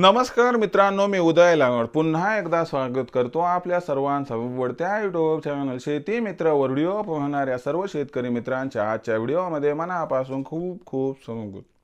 नमस्कार मित्रांनो मी उदय लागवड. पुन्हा एकदा स्वागत करतो आपल्या सर्वांचा आवडत्या युट्यूब चॅनल शेती मित्र व्हिडिओ पाहणाऱ्या सर्व शेतकरी मित्रांच्या आजच्या व्हिडिओमध्ये मनापासून खूप खूप स्वागत.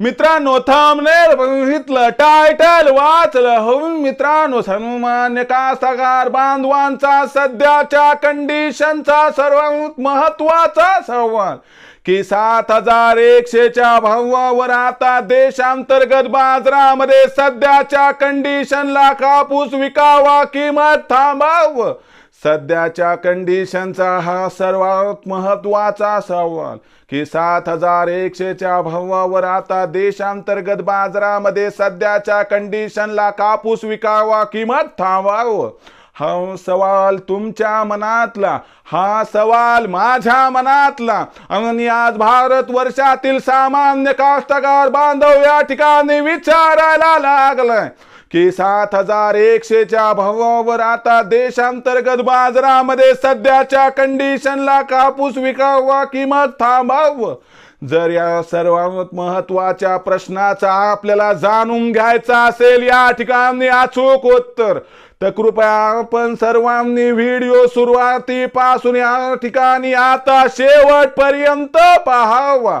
मित्रांनो थांबनेल बघितलं टायटल वाचलं. होऊन मित्रांनो सन्मान्य कास्तकार बांधवांचा सध्याच्या कंडिशनचा सर्वात महत्त्वाचा संवाद की सात हजार एकशेच्या भावावर आता देशांतर्गत बाजारामध्ये सध्याच्या कंडिशनला कापूस विकावा किंमत थांबावं? सध्याच्या कंडिशनचा हा सर्वात महत्त्वाचा सवाल. की सात हजार एकशेच्या भावावर आता देशांतर्गत बाजारामध्ये सध्याच्या कंडिशनला कापूस विकावा किंमत थांबावं? हा सवाल तुमच्या मनातला हा सवाल माझ्या मनातला. आणि आज भारत वर्षातील सामान्य कास्तकार बांधव या ठिकाणी विचारायला लागलाय. की सात हजार एकशेच्या भावावर आता देशांतर्गत बाजारामध्ये सध्याच्या कंडिशनला कापूस विकावा किंमत थांबावं? जर या सर्वात महत्त्वाच्या प्रश्नाचा आपल्याला जाणून घ्यायचा असेल या ठिकाणी अचूक उत्तर. तर कृपया आपण सर्वांनी व्हिडिओ सुरुवातीपासून या ठिकाणी आता शेवटपर्यंत पाहावा.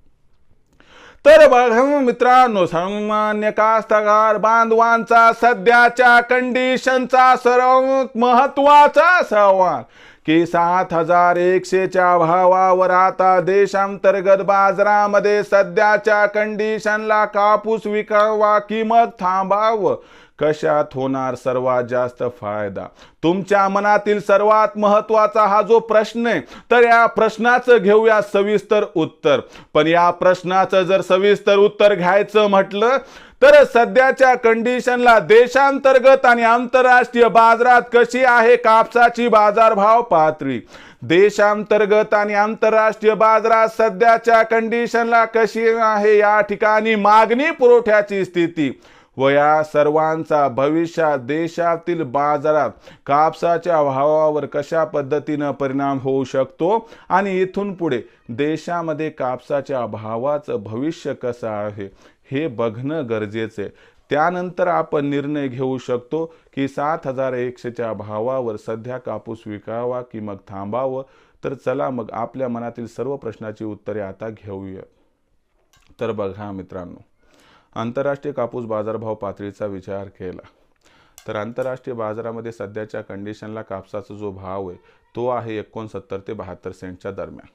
तर बघा मित्रांनो सामान्य कास्तकार बांधवांचा सध्याच्या कंडिशनचा सर्वात महत्त्वाचा सवाल. की सात हजार एकशेच्या भावावर आता देशांतर्गत बाजारामध्ये सध्याच्या कंडिशनला कापूस विकावा किंमत थांबावं? कशात होणार सर्वात जास्त फायदा? तुमच्या मनातील सर्वात महत्त्वाचा हा जो प्रश्न आहे तर या प्रश्नाचं घेऊया सविस्तर उत्तर. पण या प्रश्नाचं जर सविस्तर उत्तर घ्यायचं म्हटलं तर सध्याच्या कंडिशनला देशांतर्गत आणि आंतरराष्ट्रीय बाजारात कशी आहे कापसाची बाजारभाव पातळी? देशांतर्गत आणि आंतरराष्ट्रीय बाजारात सध्याच्या कंडिशनला कशी आहे या ठिकाणी मागणी पुरवठ्याची स्थिती? व या सर्वांचा भविष्यात देशातील बाजारात कापसाच्या भावावर कशा पद्धतीनं परिणाम होऊ शकतो आणि इथून पुढे देशामध्ये कापसाच्या भावाचं भविष्य कसं आहे हे बघणं गरजेचं आहे. त्यानंतर आपण निर्णय घेऊ शकतो की सात हजार एकशेच्या भावावर सध्या कापूस विकावा की मग थांबावं? तर चला मग आपल्या मनातील सर्व प्रश्नाची उत्तरे आता घेऊया. तर बघा मित्रांनो आंतरराष्ट्रीय कापूस बाजारभाव पातळीचा विचार केला. तर आंतरराष्ट्रीय बाजारामध्ये सध्याच्या कंडिशनला कापसाचा जो भाव आहे तो आहे एकोणसत्तर ते बहात्तर सेंटच्या दरम्यान.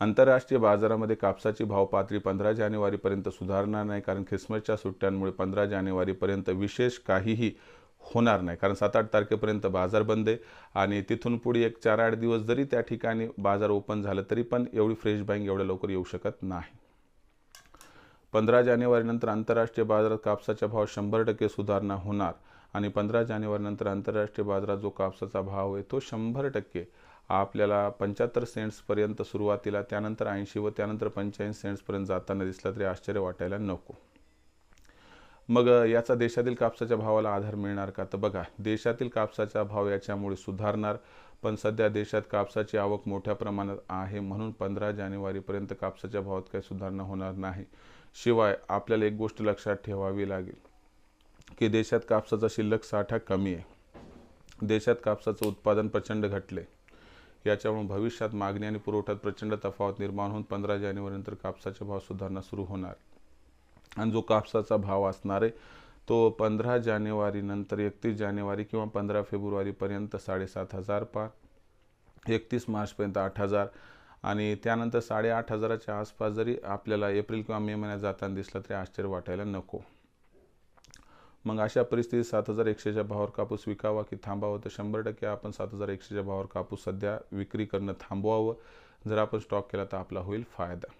आंतरराष्ट्रीय बाजारामध्ये कापसाची भाव पातळी पंधरा जानेवारीपर्यंत सुधारणार नाही कारण ख्रिसमसच्या सुट्ट्यांमुळे पंधरा जानेवारीपर्यंत विशेष काहीही होणार नाही. कारण सात आठ तारखेपर्यंत बाजार बंद आहे आणि तिथून पुढे एक चार आठ दिवस जरी त्या ठिकाणी बाजार ओपन झालं तरी पण एवढी फ्रेश बाईंग एवढ्या लवकर येऊ शकत नाही. पंधरा जानेवारीनंतर आंतरराष्ट्रीय बाजारात कापसाचा भाव शंभर टक्के सुधारणा होणार आणि पंधरा जानेवारीनंतर आंतरराष्ट्रीय बाजारात जो कापसाचा भाव आहे तो शंभर टक्के आपल्याला पंच्याहत्तर सेंट्सपर्यंत सुरुवातीला त्यानंतर ऐंशी व त्यानंतर पंच्याऐंशी सेंट्सपर्यंत जाताना दिसला तरी आश्चर्य वाटायला नको. मग याचा देशातील कापसाच्या भावाला आधार मिळणार का? तर बघा देशातील कापसाचा भाव याच्यामुळे सुधारणार. पण सध्या देशात कापसाची आवक मोठ्या प्रमाणात आहे म्हणून पंधरा जानेवारीपर्यंत कापसाच्या भावात काही सुधारणा होणार नाही. शिवाय आपल्याला एक गोष्ट लक्षात ठेवावी लागेल की देशात कापसाचा शिल्लक साठा कमी आहे. देशात कापसाचं उत्पादन प्रचंड घटले याच्यामुळे भविष्यात मागणी आणि पुरवठ्यात प्रचंड तफावत निर्माण होऊन पंधरा जानेवारीनंतर कापसाचे भाव सुधारणा सुरू होणार. आणि जो कापसाचा भाव असणार आहे तो पंधरा जानेवारीनंतर एकतीस जानेवारी किंवा पंधरा फेब्रुवारीपर्यंत साडेसात हजार पार एकतीस मार्चपर्यंत आठ हजार आणि त्यानंतर साडेआठ हजाराच्या आसपास जरी आपल्याला एप्रिल किंवा मे महिन्यात जाताना दिसलं तरी आश्चर्य वाटायला नको. मग अशा परिस्थितीत सात हजार एकशेच्या भावावर कापूस विकावा की थांबावं? तर शंभर टक्के आपण सात हजार एकशेच्या भावावर कापूस सध्या विक्री करणं थांबवावं. जर आपण स्टॉक केला तर आपला होईल फायदा.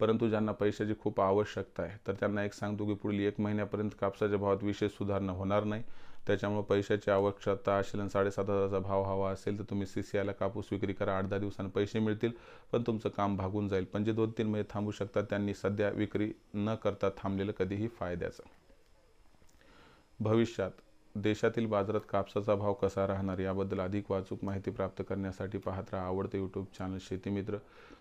परंतु ज्यांना पैशाची खूप आवश्यकता आहे. तर त्यांना एक सांगतो की पुढील एक महिन्यापर्यंत कापसाच्या भावात विशेष सुधारणा होणार नाही. त्याच्यामुळे पैशाची आवश्यकता असेल आणि साडेसात हजाराचा भाव हवा असेल तर तुम्ही सी सी आयला कापूस विक्री करा. आठ दहा दिवसांनी पैसे मिळतील पण तुमचं काम भागून जाईल. पण जे दोन तीन महिने थांबू शकतात त्यांनी सध्या विक्री न करता थांबलेलं कधीही फायद्याचं. भविष्यात देशातील बाजारात कापसाचा भाव कसा राहणार याबद्दल अधिक वाचूक माहिती प्राप्त करण्यासाठी पाहत राहा आवडते यूट्यूब चॅनल शेतीमित्र